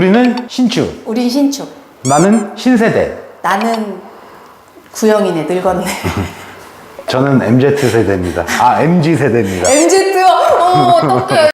우리는 신축, 우린 신축. 나는 신세대. 나는 구형이네, 늙었네. 저는 MZ 세대입니다. 아, MG 세대입니다. MZ, 어, 어떡해.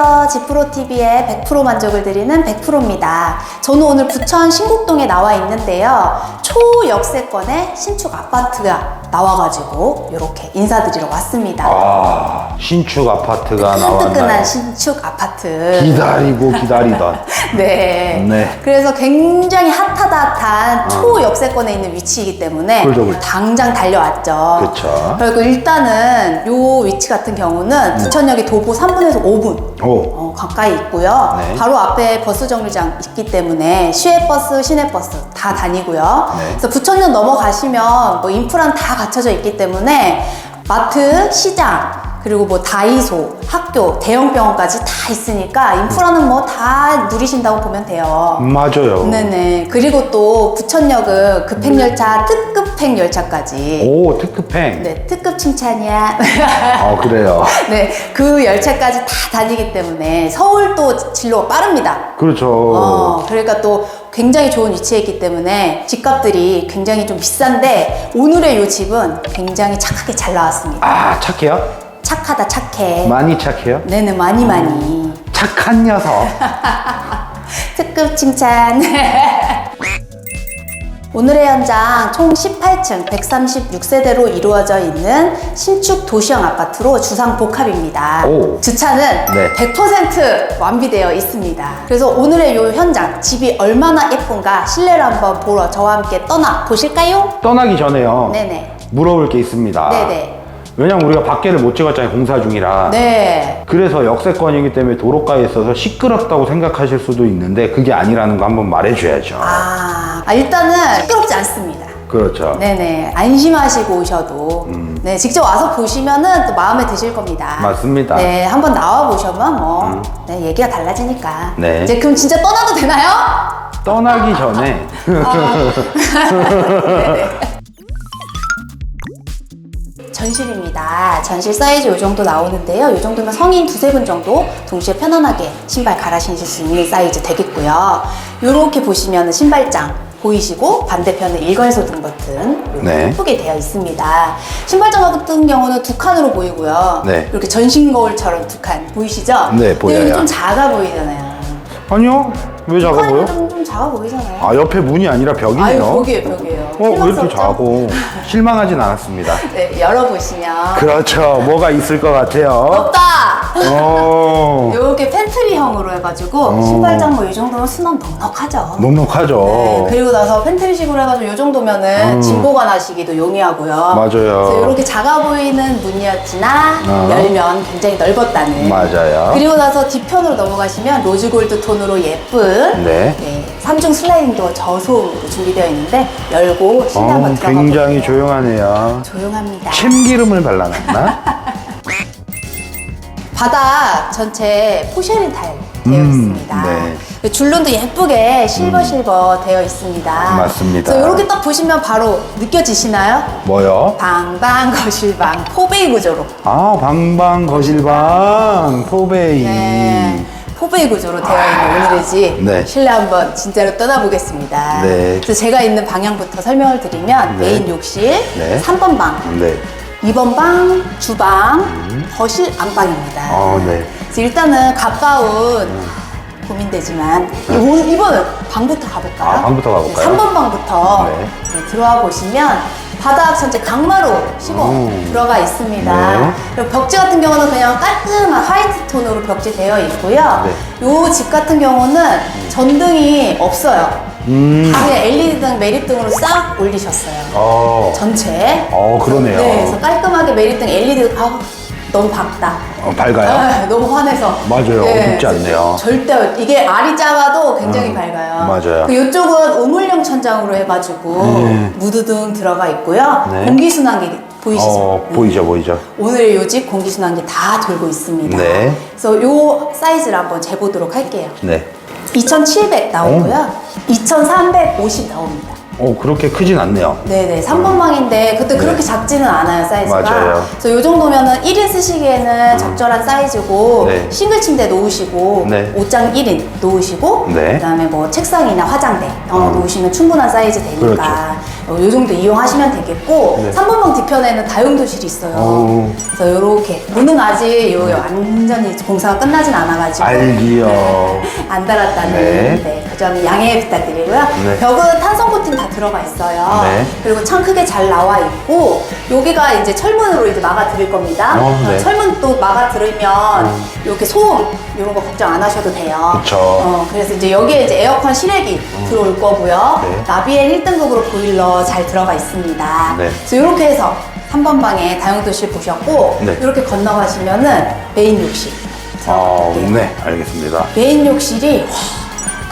안녕하세요. 지프로TV의 100% 만족을 드리는 100%입니다. 저는 오늘 부천 신곡동에 나와 있는데요. 초역세권의 신축 아파트가 나와가지고 이렇게 인사드리러 왔습니다. 아, 신축 아파트가 뜨끈뜨끈한 나왔나요? 신축 아파트. 기다리고 기다리던. 네. 네. 그래서 굉장히 핫하다 핫한 초역세권에 있는 위치이기 때문에 그렇죠, 그렇죠. 당장 달려왔죠. 그쵸. 그리고 일단은 요 위치 같은 경우는 부천역이 도보 3분에서 5분 오, 어, 가까이 있고요. 네. 바로 앞에 버스 정류장 있기 때문에 시외버스, 시내버스 다 다니고요. 네. 그래서 부천역 넘어가시면 뭐 인프라는 다 갖춰져 있기 때문에 마트, 시장, 그리고 뭐 다이소, 학교, 대형 병원까지 다 있으니까 인프라는 뭐 다 누리신다고 보면 돼요. 맞아요. 네네. 그리고 또 부천역은 급행열차, 특급행 열차까지. 오, 특급행. 네, 특급 칭찬이야. 어, 그래요. 네, 그 열차까지 다 다니기 때문에 서울도 진로가 빠릅니다. 그렇죠. 어, 그러니까 또 굉장히 좋은 위치에 있기 때문에 집값들이 굉장히 좀 비싼데 오늘의 이 집은 굉장히 착하게 잘 나왔습니다. 아, 착해요? 착하다 착해. 많이 착해요? 네네 많이 많이. 착한 녀석. 특급 칭찬. 오늘의 현장 총 18층 136세대로 이루어져 있는 신축 도시형 아파트로 주상 복합입니다. 오. 주차는 네. 100% 완비되어 있습니다. 그래서 오늘의 이 현장 집이 얼마나 예쁜가 실내로 한번 보러 저와 함께 떠나 보실까요? 떠나기 전에요. 네네. 물어볼 게 있습니다. 네네. 왜냐면 우리가 밖에를 못 찍었잖아요. 공사 중이라. 네. 그래서 역세권이기 때문에 도로가에 있어서 시끄럽다고 생각하실 수도 있는데 그게 아니라는 거 한번 말해줘야죠. 아, 아, 일단은 시끄럽지 않습니다. 그렇죠. 네네 안심하시고 오셔도 네 직접 와서 보시면은 또 마음에 드실 겁니다. 맞습니다. 네 한번 나와 보셔면 뭐 네, 얘기가 달라지니까. 네. 이제 그럼 진짜 떠나도 되나요? 떠나기 전에 전실입니다. 전실 사이즈 이 정도 나오는데요. 이 정도면 성인 두세 분 정도 동시에 편안하게 신발 갈아 신실 수 있는 사이즈 되겠고요. 이렇게 보시면 신발장 보이시고 반대편에 일괄소등 버튼 이렇게 네. 예쁘게 되어 있습니다. 신발장 같은 경우는 두 칸으로 보이고요. 네. 이렇게 전신 거울처럼 두 칸 보이시죠? 네, 보여요. 여기 좀 작아 보이잖아요. 아니요 왜 작아 보여? 좀, 좀 작아 보이잖아요. 아 옆에 문이 아니라 벽이네요. 아유 벽이에요 벽이에요. 어, 왜 이렇게 실망스럽죠? 작고 실망하진 않았습니다. 네 열어보시면 그렇죠. 뭐가 있을 것 같아요. 없다. 어, 이렇게 팬트리형으로 해가지고 신발장 뭐 이 정도면 수납 넉넉하죠. 넉넉하죠. 네, 그리고 나서 팬트리식으로 해가지고 이 정도면은 짐 보관하시기도 용이하고요. 음. 맞아요. 이렇게 작아 보이는 문이었지만 어. 열면 굉장히 넓었다는. 맞아요. 그리고 나서 뒤편으로 넘어가시면 로즈 골드 톤으로 예쁜 네. 네, 3중 슬라이딩도 저소음으로 준비되어 있는데 열고 실내 한번 어, 들어가 굉장히 볼게요. 조용하네요. 조용합니다. 참기름을 발라놨나? 바닥 전체 포쉐린 타일 되어 음, 있습니다. 네. 줄눈도 예쁘게 실버 실버 되어 있습니다. 맞습니다. 그래서 이렇게 딱 보시면 바로 느껴지시나요? 뭐요? 방방 거실방 포베이 구조로. 아 방방 거실방 포베이. 네. 포베이 구조로 되어 있는 오늘의 집 네. 실내 한번 진짜로 떠나보겠습니다. 네. 그래서 제가 있는 방향부터 설명을 드리면 네. 메인 욕실, 네. 3번 방, 네. 2번 방, 주방, 거실, 안방입니다. 어, 네. 그래서 일단은 가까운 고민되지만 이- 이번은 방부터 가볼까요? 아, 방부터 가볼까요? 3번 방부터 네. 네, 들어와 보시면 바닥 전체 강마루 시공 음. 들어가 있습니다. 네. 그리고 벽지 같은 경우는 그냥 깔끔한 화이트 톤으로 벽지 되어 있고요. 네. 요집 같은 경우는 전등이 없어요. 음. 방에 LED 등 매립등으로 싹 올리셨어요. 어. 전체. 어 그러네요. 네, 그래서 깔끔하게 매립등 LED가 아, 너무 밝다. 어, 밝아요? 아, 너무 환해서. 맞아요. 어둡지 않네요. 절대 이게 알이 작아도 굉장히 밝아요. 음, 맞아요. 그 이쪽은 우물형 천장으로 해가지고 네. 무드등 들어가 있고요. 네. 공기순환기 보이시죠? 어 보이죠 보이죠. 오늘 요 집 공기순환기 다 돌고 있습니다. 네. 그래서 요 사이즈를 한번 재보도록 할게요. 네. 2,700 나오고요. 2,350 나옵니다. 어, 그렇게 크진 않네요. 네네, 3번 방인데 그때 그렇게 작지는 않아요, 사이즈가. 맞아요. 그래서 이 정도면은 1인 쓰시기에는 적절한 사이즈고, 네. 싱글 침대 놓으시고, 네. 옷장 1인 놓으시고, 네. 그다음에 뭐 책상이나 화장대 어, 놓으시면 충분한 사이즈 되니까 어, 이 정도 이용하시면 되겠고, 네. 3번 방 뒤편에는 다용도실이 있어요. 어우. 그래서 이렇게 문은 아직 요 완전히 공사가 끝나진 않아가지고 알기요. 안 달았다는 네. 네. 그점 양해 부탁드리고요. 네. 벽은 탄성 코팅 다 들어가 있어요. 네. 그리고 창 크게 잘 나와 있고 여기가 이제 철문으로 이제 막아 드릴 겁니다. 어, 네. 음. 철문 또 막아 들으면 이렇게 소음 이런 거 걱정 안 하셔도 돼요. 그쵸. 어, 그래서 이제 여기에 이제 에어컨 실외기 들어올 거고요. 네. 나비엘 1등급으로 보일러 잘 들어가 있습니다. 네. 그래서 이렇게 해서 3번 방에 다용도실 보셨고 네. 이렇게 건너가시면은 메인 욕실. 아, 들어갈게요. 네, 알겠습니다. 메인 욕실이 와,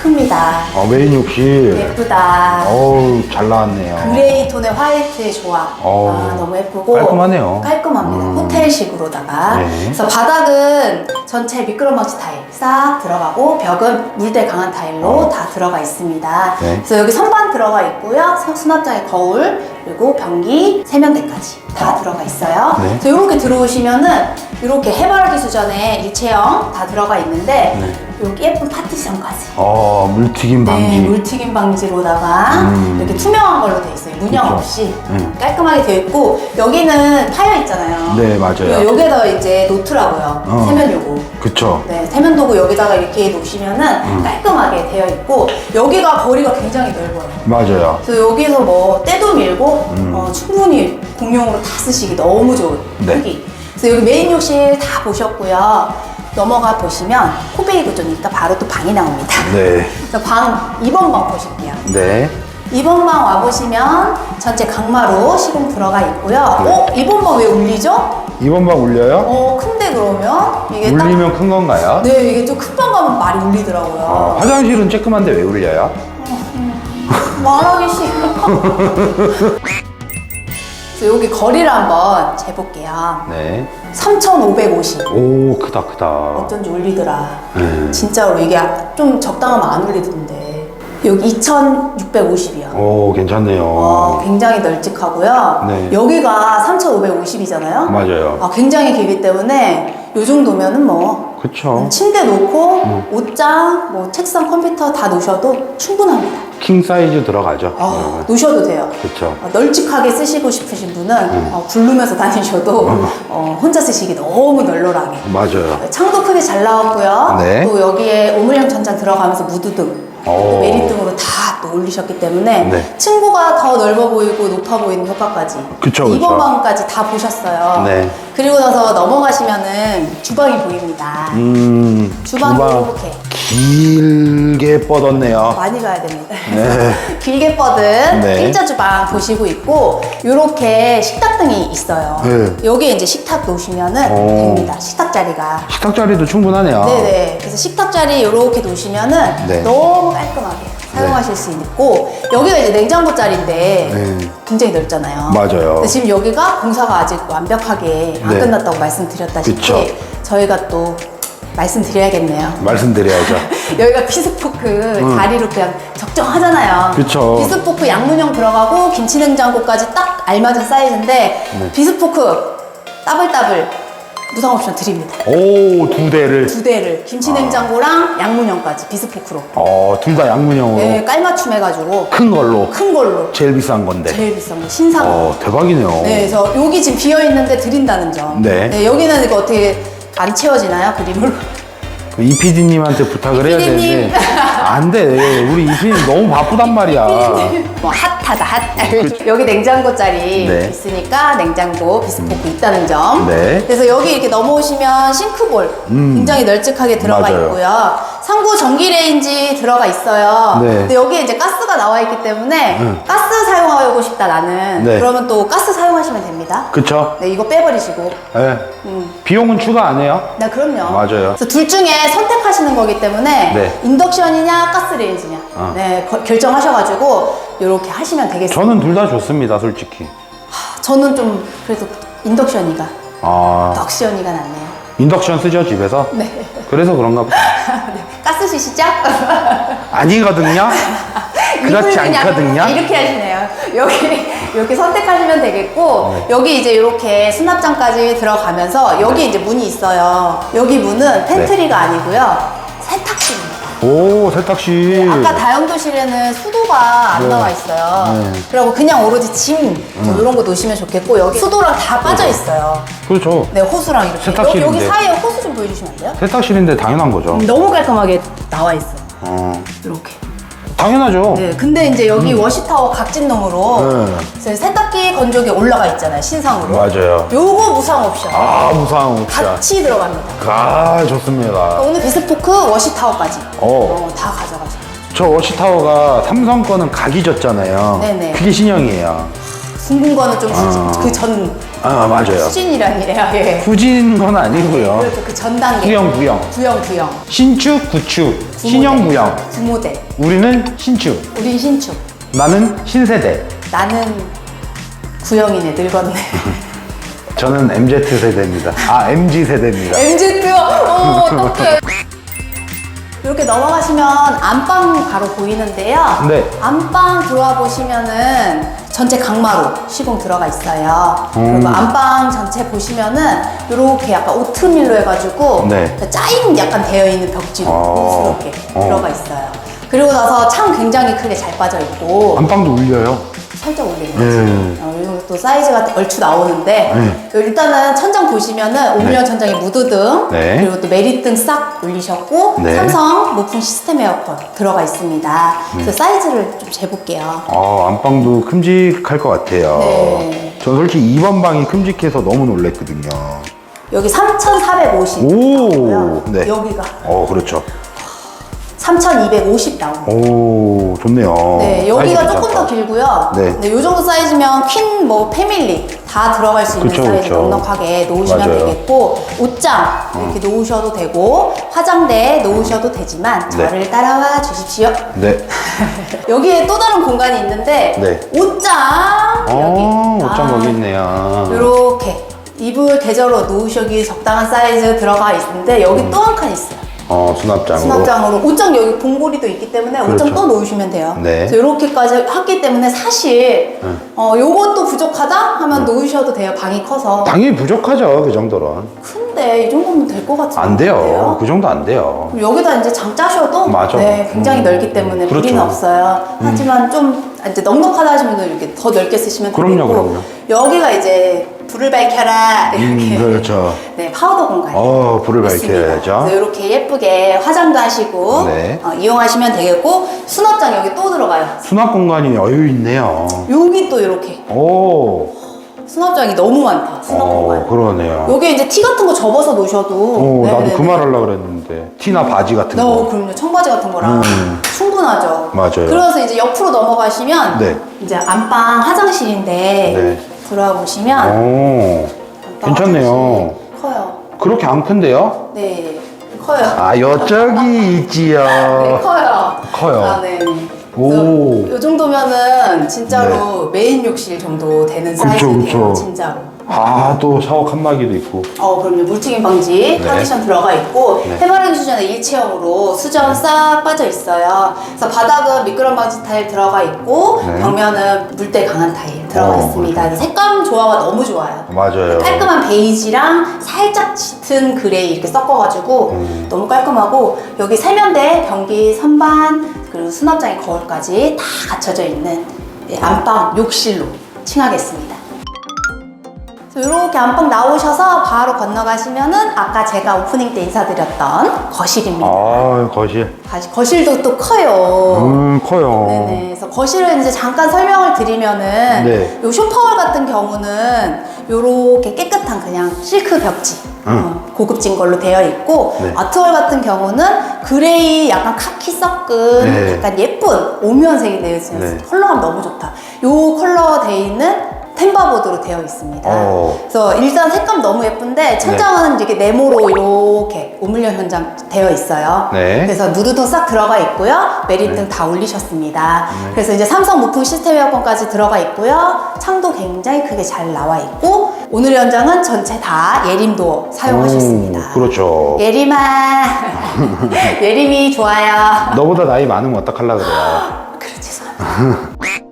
큽니다. 어, 메인 욕실. 예쁘다. 어우, 잘 나왔네요. 그레이 톤의 화이트의 조합. 어우, 아, 너무 예쁘고. 깔끔하네요. 깔끔합니다. 음. 호텔식으로다가. 네. 그래서 바닥은 전체 미끄럼 방지 타일 싹 들어가고 벽은 물때 강한 타일로 어. 다 들어가 있습니다. 네. 그래서 여기 선반 들어가 있고요. 서- 수납장에 거울 그리고 변기 세면대까지 다 들어가 있어요. 네. 그래서 이렇게 들어오시면은 이렇게 해바라기 수전에 일체형 다 들어가 있는데 네. 여기 예쁜 파티션까지. 어, 물튀김 방지. 네, 물튀김 방지로다가 음. 이렇게 투명한 걸로 돼 있어요. 문양 그쵸. 없이 음. 깔끔하게 되어 있고 여기는 파여 있잖아요. 네, 맞아요. 그리고 여기에다 이제 놓더라고요. 어. 세면 요구. 그쵸. 네, 세면 도구 여기다가 이렇게 놓으시면은 음. 깔끔하게 되어 있고 여기가 거리가 굉장히 넓어요. 맞아요. 그래서 여기서 뭐 때도 밀고 음. 어, 충분히 공용으로 다 쓰시기 너무 좋은 네. 크기. 그래서 여기 메인 욕실 다 보셨고요. 넘어가 보시면 코베이 구조니까 바로 또 방이 나옵니다. 네. 그래서 방 2번 방 보실게요. 네. 2번 방 와보시면 전체 강마루 시공 들어가 있고요. 네. 어? 2번 방 왜 울리죠? 이번 방 울려요? 어, 큰데 그러면? 이게 딱. 울리면 큰 건가요? 네, 이게 좀 큰 방 가면 말이 울리더라고요. 어, 화장실은 쬐끔한데 왜 울려요? 말하기 싫어. 그래서 여기 거리를 한번 재볼게요. 네. 3,550. 오, 크다, 크다. 어쩐지 울리더라. 네. 진짜로 이게 좀 적당하면 안 울리던데. 여기 2,650이요. 오, 괜찮네요. 어, 굉장히 널찍하고요. 네. 여기가 3,550이잖아요. 맞아요. 아, 굉장히 길기 때문에 이 정도면은 뭐 그쵸. 침대 놓고 음. 옷장, 뭐 책상, 컴퓨터 다 놓으셔도 충분합니다. 킹 사이즈 들어가죠. 아, 놓으셔도 돼요. 어, 널찍하게 쓰시고 싶으신 분은 음. 어, 굴르면서 다니셔도 어, 혼자 쓰시기 너무 널널하게. 맞아요. 창도 크게 잘 나왔고요. 네. 또 여기에 오물형 천장 들어가면서 무드등, 또 오. 메리등으로 다 또 올리셨기 때문에 네. 층고가 더 넓어 보이고 높아 보이는 효과까지. 그쵸, 이번. 방까지 다 보셨어요. 네. 그리고 나서 넘어가시면은 주방이 보입니다. 음, 주방 이렇게 길게 뻗었네요. 많이 가야 됩니다. 네. 길게 뻗은 네. 일자 주방 보시고 있고 이렇게 식탁 등이 있어요. 네. 여기에 이제 식탁 놓으시면은 오. 됩니다. 식탁 자리가. 식탁 자리도 충분하네요. 네네. 그래서 식탁 자리 이렇게 놓으시면은 네. 너무 깔끔하게 사용하실 수 있고 여기가 이제 냉장고 자리인데 네. 굉장히 넓잖아요. 맞아요. 근데 지금 여기가 공사가 아직 완벽하게 안 네. 끝났다고 말씀드렸다시피 그쵸. 저희가 또 말씀드려야겠네요. 말씀드려야죠. 여기가 비스포크 자리로 그냥 적정하잖아요. 음. 그쵸. 비스포크 양문형 들어가고 김치냉장고까지 딱 알맞은 사이즈인데 네. 비스포크 따블따블 무상 옵션 드립니다. 오, 두 대를. 두 대를 김치냉장고랑 양문형까지 비스포크로 어, 둘 다 양문형으로. 네, 깔맞춤 해가지고 큰 걸로. 큰 걸로 제일 비싼 건데. 제일 비싼 거 신상. 어, 대박이네요. 네, 그래서 여기 지금 비어 있는데 드린다는 점. 네. 여기는 이거 어떻게 안 채워지나요 그림으로? 이 PD님한테 부탁을 해야 PD님. 되는데. 안 돼. 우리 이 PD님 너무 바쁘단 말이야. 뭐 핫 하다 핫. 여기 냉장고 자리 네. 있으니까 냉장고 비스포크 있다는 점. 네. 그래서 여기 이렇게 넘어오시면 싱크볼 음. 굉장히 널찍하게 들어가 맞아요. 있고요. 상부 전기 레인지 들어가 있어요. 네. 근데 여기에 이제 가스가 나와 있기 때문에 음. 가스 사용하고 싶다 나는. 네. 그러면 또 가스 사용하시면 됩니다. 그쵸? 네, 이거 빼버리시고. 예. 음. 비용은 추가 안 해요? 네, 그럼요. 맞아요. 그래서 둘 중에 선택하시는 거기 때문에 네. 인덕션이냐 가스레인지냐 아. 네, 거- 결정하셔가지고 이렇게 하시면 되겠습니다. 저는 둘 다 좋습니다, 솔직히. 저는 좀 그래도 인덕션이가 아, 덕션이가 낫네요. 인덕션 쓰죠, 집에서? 네. 그래서 그런가 보다. 네. 가스 시시죠? 아니거든요? 그렇지 그냥 않거든요. 이렇게 하시네요. 여기 이렇게 선택하시면 되겠고 네. 여기 이제 이렇게 수납장까지 들어가면서 여기 이제 문이 있어요. 여기 문은 팬트리가 아니고요. 세탁실입니다. 오 세탁실. 네, 아까 다용도실에는 수도가 안 네. 나와 있어요. 네. 그리고 그냥 오로지 짐뭐 이런 거 놓으시면 좋겠고 여기 수도랑 다 빠져 있어요. 그렇죠. 네, 호수랑 이렇게. 세탁실인데. 여기, 여기 사이에 호수 좀 보여주시면 안 돼요? 세탁실인데 당연한 거죠. 너무 깔끔하게 나와 있어요. 어, 이렇게. 당연하죠. 네, 근데 이제 여기 워시타워 각진동으로 네. 이제 세탁기 건조기 올라가 있잖아요, 신상으로. 맞아요. 요거 무상 옵션. 아 무상 옵션. 같이 들어갑니다. 아 좋습니다. 오늘 비스포크 워시타워까지 어. 어, 다 가져가죠. 저 워시타워가 삼성 거는 각이 졌잖아요. 네네. 그게 신형이에요. 둥근 거는 좀 아. 그전 아 맞아요. 수진이란이에요. 예. 후진 건 아니고요. 그렇죠. 그 전 단계. 구형 구형. 구형 구형. 신축 구축. 신형 구형. 구모델. 우리는 신축. 우린 신축. 나는 신세대. 나는 구형이네 늙었네. 저는 MZ 세대입니다. 아 MG 세대입니다. MZ 어 어떡해. 이렇게 넘어가시면 안방 바로 보이는데요. 네. 안방 들어와 보시면은 전체 강마루 시공 들어가 있어요. 음. 그리고 안방 전체 보시면은 이렇게 약간 오트밀로 해가지고 네. 짜임 약간 되어 있는 벽지로 어. 고스럽게 어. 들어가 있어요. 그리고 나서 창 굉장히 크게 잘 빠져 있고 안방도 울려요. 살짝 올리는 거지. 네. 어, 그리고 또 사이즈가 얼추 나오는데 네. 일단은 천장 보시면은 오밀련 네. 천장에 무드등 네. 그리고 또 메리등 싹 올리셨고 네. 삼성 무풍 시스템 에어컨 들어가 있습니다. 네. 그래서 사이즈를 좀 재볼게요. 아 안방도 큼직할 것 같아요. 네. 전 솔직히 2번 방이 큼직해서 너무 놀랬거든요. 여기 3,450 오. 네. 여기가 어 그렇죠. 3,250 나옵니다. 오 좋네요. 네, 여기가 사이즈 조금 괜찮다. 더 길고요. 네. 네, 요 정도 사이즈면 퀸, 뭐 패밀리 다 들어갈 수 있는 그쵸, 사이즈 그쵸. 넉넉하게 놓으시면 맞아요. 어. 되겠고 옷장 이렇게 놓으셔도 되고 화장대 놓으셔도 되지만 네. 저를 따라와 주십시오. 네. 여기에 또 다른 공간이 있는데 네. 옷장 여기 어 옷장 아, 거기 있네요. 이렇게 이불 대저로 놓으시기 적당한 사이즈 들어가 있는데 여기 음. 또한 칸 있어요. 어 수납장으로. 수납장으로 옷장 여기 봉고리도 있기 때문에 옷장 그렇죠. 또 놓으시면 돼요. 네. 그래서 이렇게까지 했기 때문에 사실 네. 어 요것도 부족하다 하면 놓으셔도 돼요. 방이 커서. 당연히 부족하죠 그 정도는. 큰데 이 정도면 될 것 같은데. 안 돼요. 그 정도 안 돼요. 여기다 이제 장 짜셔도 맞아. 네, 굉장히 음. 넓기 때문에 그렇죠. 무리는 없어요. 하지만 좀 이제 넉넉하다 하시면 이렇게 더 넓게 쓰시면 그럼요, 되겠고 그럼요. 여기가 이제 불을 밝혀라 이렇게 음, 그렇죠. 네 파우더 공간. 어 불을 밝혀야죠. 그래서 이렇게 예쁘게 화장도 하시고 네. 어, 이용하시면 되겠고 수납장 여기 또 들어가요. 수납 공간이 여유 있네요. 여기 또 이렇게 오. 수납장이 너무 많다. 수납 어 공간. 그러네요. 여기 이제 티 같은 거 접어서 놓으셔도. 오 나도 네네네. 그말 하려고 그랬는데 티나 바지 같은 네, 거. 그럼요. 청바지 같은 거랑 음. 충분하죠. 맞아요. 그래서 이제 옆으로 넘어가시면 네. 이제 안방 화장실인데 네. 들어와 보시면 오. 괜찮네요. 커요. 그렇게 안 큰데요? 네, 커요. 아 여쪽이 있지요. 네, 커요. 커요. 아, 네. 오. 이 정도면은 진짜로 메인 욕실 정도 되는 그쵸, 사이즈예요. 그쵸. 진짜로. 아 또 샤워 칸막이도 있고. 어, 그럼요. 물튀김 방지 네. 파티션 들어가 있고 네. 해바라기 수전에 일체형으로 수전 싹 빠져 있어요. 그래서 바닥은 미끄럼 방지 타일 들어가 있고 네. 벽면은 물때 강한 타일 들어가 어, 있습니다. 색감 조화가 너무 좋아요. 맞아요. 깔끔한 베이지랑 살짝 짙은 그레이 이렇게 섞어가지고 음. 너무 깔끔하고 여기 세면대, 변기, 선반 그리고 수납장의 거울까지 다 갖춰져 있는 예, 안방 욕실로 칭하겠습니다. 이렇게 안방 나오셔서 바로 건너가시면은 아까 제가 오프닝 때 인사드렸던 거실입니다. 아 거실. 거실- 거실도 또 커요. 음 커요. 네네. 그래서 거실을 이제 잠깐 설명을 드리면은 네. 요 쇼파월 같은 경우는 요렇게 깨끗한 그냥 실크 벽지 음. 어, 고급진 걸로 되어 있고 네. 아트월 같은 경우는 그레이 약간 카키 섞은 네. 약간 예쁜 오묘한 색이 되어 있어요. 네. 컬러감 너무 좋다. 요 컬러 되어 있는 템바보드로 되어 있습니다. 어. 그래서 일단 색감 너무 예쁜데 천장은 이렇게 네모로 이렇게 오물려 현장 되어 있어요. 네. 그래서 무드등 싹 들어가 있고요. 메리등 다 올리셨습니다. 그래서 이제 삼성 무풍 시스템 에어컨까지 들어가 있고요. 창도 굉장히 크게 잘 나와 있고 오늘 현장은 전체 다 예림도 사용하셨습니다. 오, 그렇죠. 예림아, 예림이 좋아요. 너보다 나이 많으면 어떡하려 그래요. 그래 죄송합니다.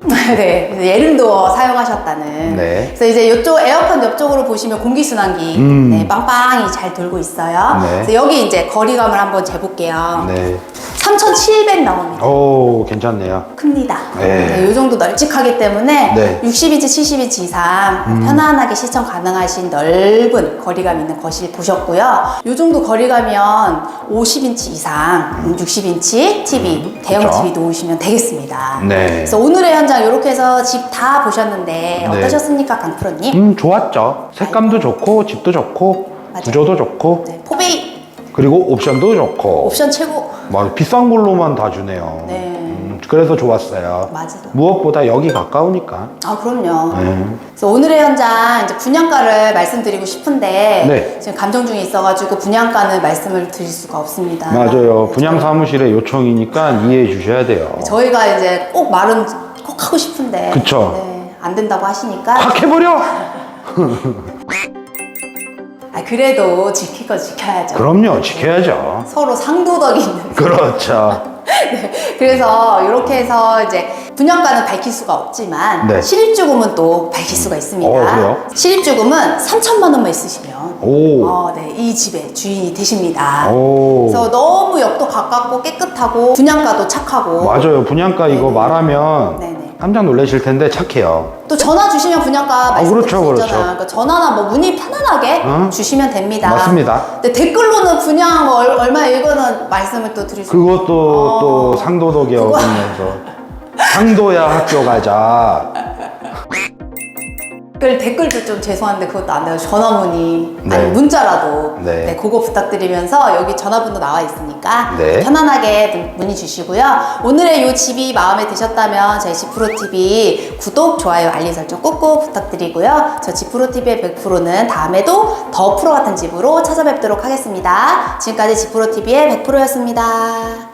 네, 예름도어 사용하셨다는. 네. 그래서 이제 이쪽 에어컨 옆쪽으로 보시면 공기순환기 음. 네, 빵빵히 잘 돌고 있어요. 네. 그래서 여기 이제 거리감을 한번 재볼게요. 네. 3,700 나옵니다. 오, 괜찮네요. 큽니다. 네. 네, 이 정도 널찍하기 때문에 네. 60인치, 70인치 이상 편안하게 시청 가능하신 넓은 거리감 있는 거실 보셨고요. 이 정도 거리가면 50인치 이상, 음, 60인치 TV, 대형 그쵸. TV 놓으시면 되겠습니다. 네. 그래서 오늘의 현장 이렇게 해서 집 다 보셨는데 네. 어떠셨습니까, 강프로님? 음, 좋았죠. 색감도 좋고, 집도 좋고, 맞아요. 구조도 좋고, 네, 그리고 옵션도 좋고. 옵션 최고. 막 비싼 걸로만 다 주네요. 네. 음, 그래서 좋았어요. 맞아요. 무엇보다 여기 가까우니까. 아, 그럼요. 네. 그래서 오늘의 현장 이제 분양가를 말씀드리고 싶은데 네. 지금 감정 중에 있어가지고 분양가는 말씀을 드릴 수가 없습니다. 맞아요. 분양 사무실의 요청이니까 이해해 주셔야 돼요. 저희가 이제 꼭 말은 꼭 하고 싶은데 그쵸. 네, 안 된다고 하시니까 확 해버려! 아, 그래도 지킬 거 지켜야죠. 그럼요. 지켜야죠. 서로 상도덕이 있는. 그렇죠. 네. 그래서 이렇게 해서 이제 분양가는 밝힐 수가 없지만 네. 실입주금은 또 밝힐 수가 있습니다. 어, 그래요? 실입주금은 3천만 원만 있으시면 오. 어, 네, 이 집의 주인이 되십니다. 오. 그래서 너무 옆도 가깝고 깨끗하고 분양가도 착하고 맞아요. 분양가 이거 네네. 말하면 네네. 깜짝 놀라실 텐데 착해요. 또 전화 주시면 분양가 말씀드릴 아, 그렇죠, 수 그렇죠. 있잖아요. 그러니까 전화나 뭐 문의 편안하게 어? 주시면 됩니다. 맞습니다. 근데 댓글로는 분양 뭐 얼- 얼마 이거는 말씀을 또 드릴 수 그것도 어. 또 상도덕이 그거- 어긋면서 상도야 학교 가자. 댓글, 댓글도 좀 죄송한데 그것도 안 돼요. 전화 문의 네. 아니 문자라도 네. 네. 그거 부탁드리면서 여기 전화번호 나와 있으니까 네. 편안하게 문의 주시고요. 오늘의 이 집이 마음에 드셨다면 저희 지프로TV 구독, 좋아요, 알림 설정 꾹꾹 부탁드리고요. 저 지프로TV의 100%는 다음에도 더 프로 같은 집으로 찾아뵙도록 하겠습니다. 지금까지 지프로TV의 100%였습니다.